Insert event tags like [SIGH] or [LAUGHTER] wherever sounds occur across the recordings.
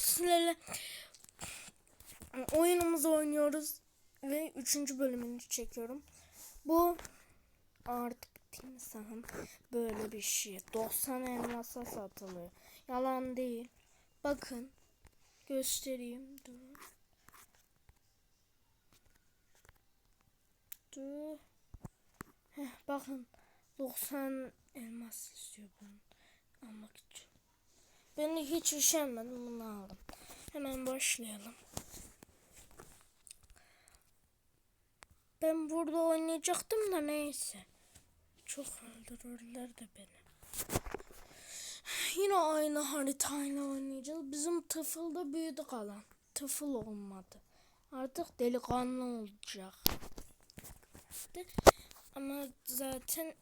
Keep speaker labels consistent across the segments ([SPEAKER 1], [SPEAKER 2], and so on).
[SPEAKER 1] sizlerle oyunumuzu oynuyoruz ve 3. bölümünü çekiyorum. Bu artık timsahın böyle bir şey. 90 elmasa satılıyor. Yalan değil. Bakın göstereyim. Dur. Dur. Heh, bakın 90 elmas istiyor bunu almak için. Ben hiç üşenmedim bunu aldım. Hemen başlayalım. Ben burada oynayacaktım da neyse. Çok öldürürler de beni. Yine aynı haritayla oynayacağız. Bizim tıfılda büyüdü kalan. Tıfıl olmadı. Artık delikanlı olacak. Ama zaten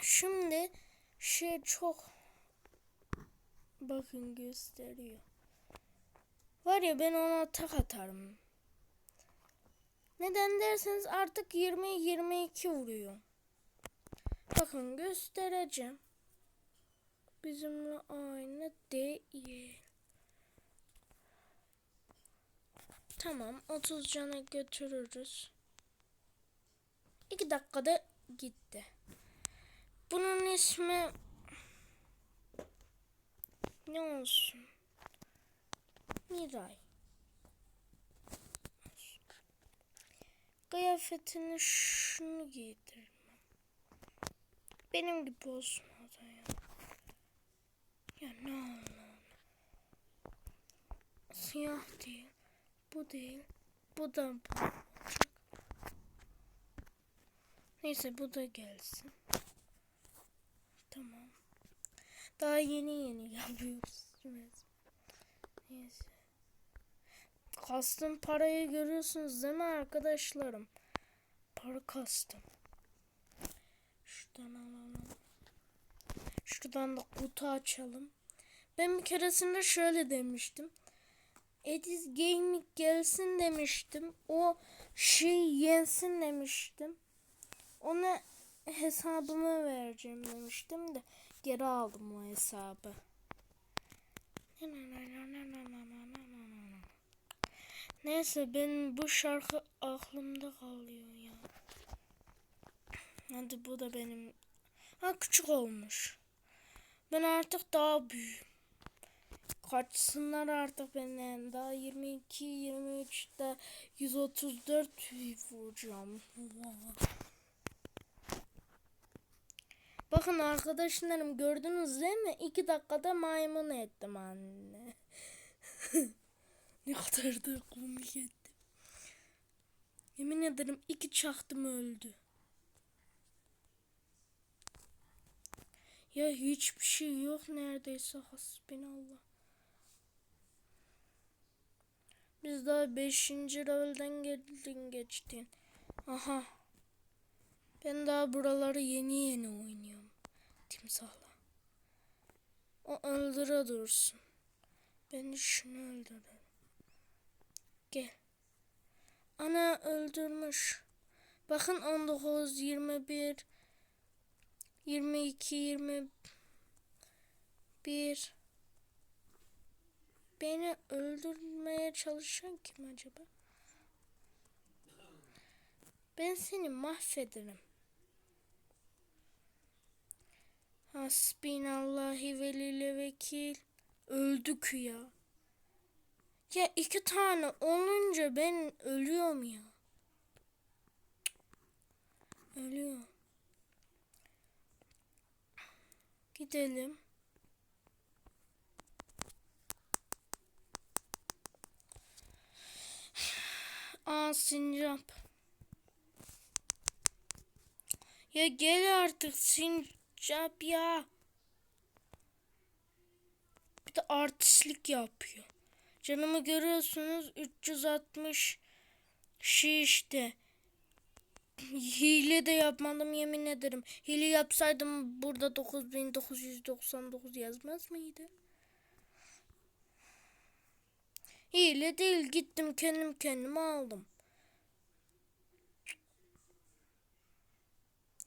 [SPEAKER 1] şimdi şey çok bakın gösteriyor. Var ya ben ona tak atarım. Neden derseniz artık 20 22 vuruyor. Bakın göstereceğim. Bizimle aynı değil. Tamam 30 cana götürürüz. 2 dakikada gitti. Bunun ismi ne olsun? Miray. Kıyafetini şunu giydirmem. Benim gibi olsun o da ya. Ya ne olur. Siyah değil. Bu değil. Bu da bu. Neyse bu da gelsin. Tamam. Daha yeni yeni yapıyoruz. Neyse. Kastım parayı görüyorsunuz değil mi arkadaşlarım? Para kastım. Şuradan alalım. Şuradan da kutu açalım. Ben bir keresinde şöyle demiştim. Ediz Gaming gelsin demiştim. O şey yensin demiştim. Ona hesabımı vereceğim demiştim de geri aldım o hesabı. Neyse ben bu şarkı aklımda kalıyor ya. Hadi bu da benim. Ha küçük olmuş. Ben artık daha büyüğüm. Kaçsınlar artık benden. Daha 22, 23'te 134 vuracağım. Bakın arkadaşlarım gördünüz değil mi? 2 dakikada maymun ettim anne. [LAUGHS] ne kadar da komik ettim. Yemin ederim iki çaktım öldü. Ya hiçbir şey yok neredeyse hasbinallah. Biz daha 5. levelden geldin geçtin. Aha. Ben daha buraları yeni yeni oynuyorum. Timsahla. O öldüre dursun. Ben şunu öldürürüm. Gel. Ana öldürmüş. Bakın 19, 21, 22, 21. Beni öldürmeye çalışan kim acaba? Ben seni mahvederim. Hasbinallahi velile vekil. Öldük ya. Ya iki tane olunca ben ölüyorum ya. Ölüyorum. Gidelim. [SIGHS] Aa sincap. Ya gel artık sincap ya. Bir de artistlik yapıyor. Canımı görüyorsunuz 360 şey. Hile de yapmadım yemin ederim. Hile yapsaydım burada 9999 yazmaz mıydı? Hile değil gittim kendim kendime aldım.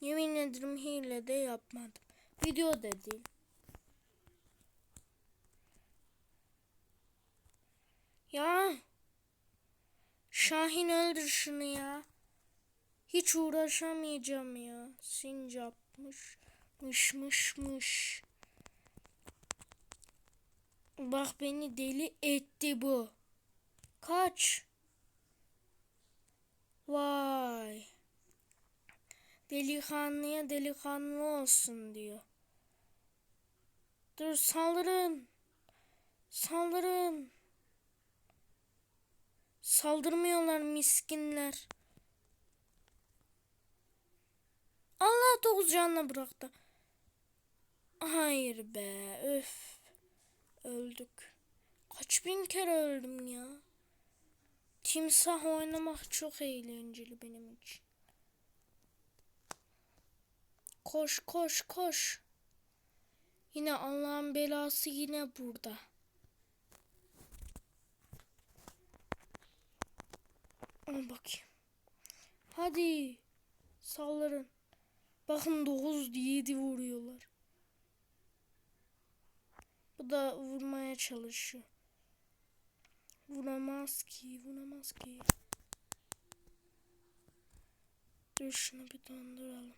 [SPEAKER 1] Yemin ederim hile de yapmadım. Video da değil. Ya. Şahin öldür şunu ya. Hiç uğraşamayacağım ya. Sincapmış. Mış mış mış. Bak beni deli etti bu. Kaç. Vay. Delikanlıya delikanlı olsun diyor. Dur saldırın. Saldırın. Saldırmıyorlar miskinler. Allah dokuz canla bıraktı. Hayır be öf. Öldük. Kaç bin kere öldüm ya. Timsah oynamak çok eğlenceli benim için. Koş koş koş. Yine Allah'ın belası yine burada. Al bakayım. Hadi. Saldırın. Bakın 9 7 vuruyorlar. Bu da vurmaya çalışıyor. Vuramaz ki, vuramaz ki. Dur şunu bir donduralım.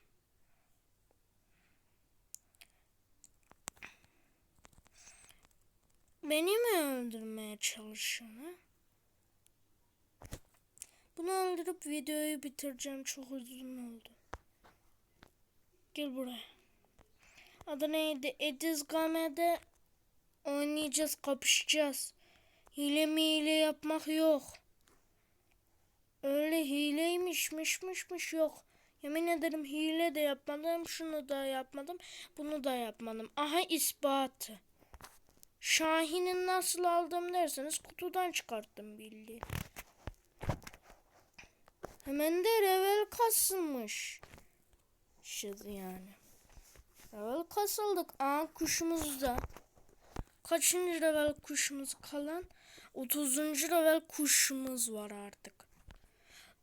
[SPEAKER 1] Beni mi öldürmeye çalışıyorsun ha? Bunu öldürüp videoyu bitireceğim. Çok uzun oldu. Gel buraya. Adı neydi? Ediz Game'de oynayacağız, kapışacağız. Hile mi hile yapmak yok. Öyle hileymiş mişmişmiş yok. Yemin ederim hile de yapmadım, şunu da yapmadım, bunu da yapmadım. Aha ispatı. Şahin'i nasıl aldım derseniz kutudan çıkarttım bildiğin. Hemen de revel kasılmış. Şız yani. Revel kasıldık. Aa kuşumuz da. Kaçıncı level kuşumuz kalan? 30. level kuşumuz var artık.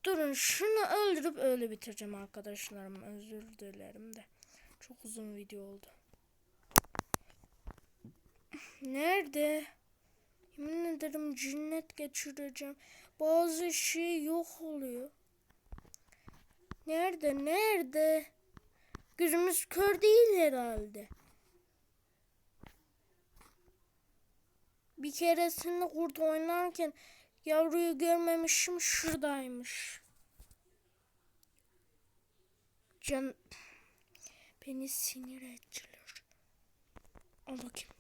[SPEAKER 1] Durun şunu öldürüp öyle bitireceğim arkadaşlarım. Özür dilerim de. Çok uzun video oldu. Nerede? Yemin ederim cinnet geçireceğim. Bazı şey yok oluyor. Nerede? Nerede? Gözümüz kör değil herhalde. Bir keresinde kurt oynarken yavruyu görmemişim şuradaymış. Can beni sinir ettiler. Al bakayım.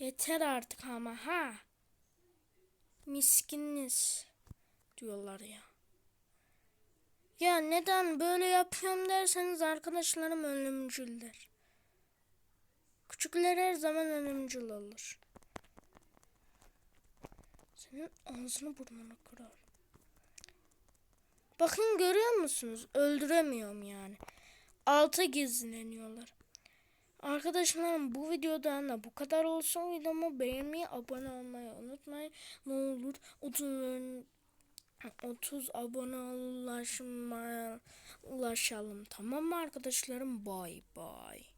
[SPEAKER 1] Yeter artık ama ha. Miskiniz diyorlar ya. Ya neden böyle yapıyorum derseniz arkadaşlarım ölümcüldür. Küçükler her zaman ölümcül olur. Senin ağzını burnunu kırar. Bakın görüyor musunuz? Öldüremiyorum yani. Alta gizleniyorlar. Arkadaşlarım bu videodan da bu kadar olsun. Videomu beğenmeyi, abone olmayı unutmayın. Ne olur 30 30 abone ulaşmaya ulaşalım. Tamam mı arkadaşlarım? Bye bye.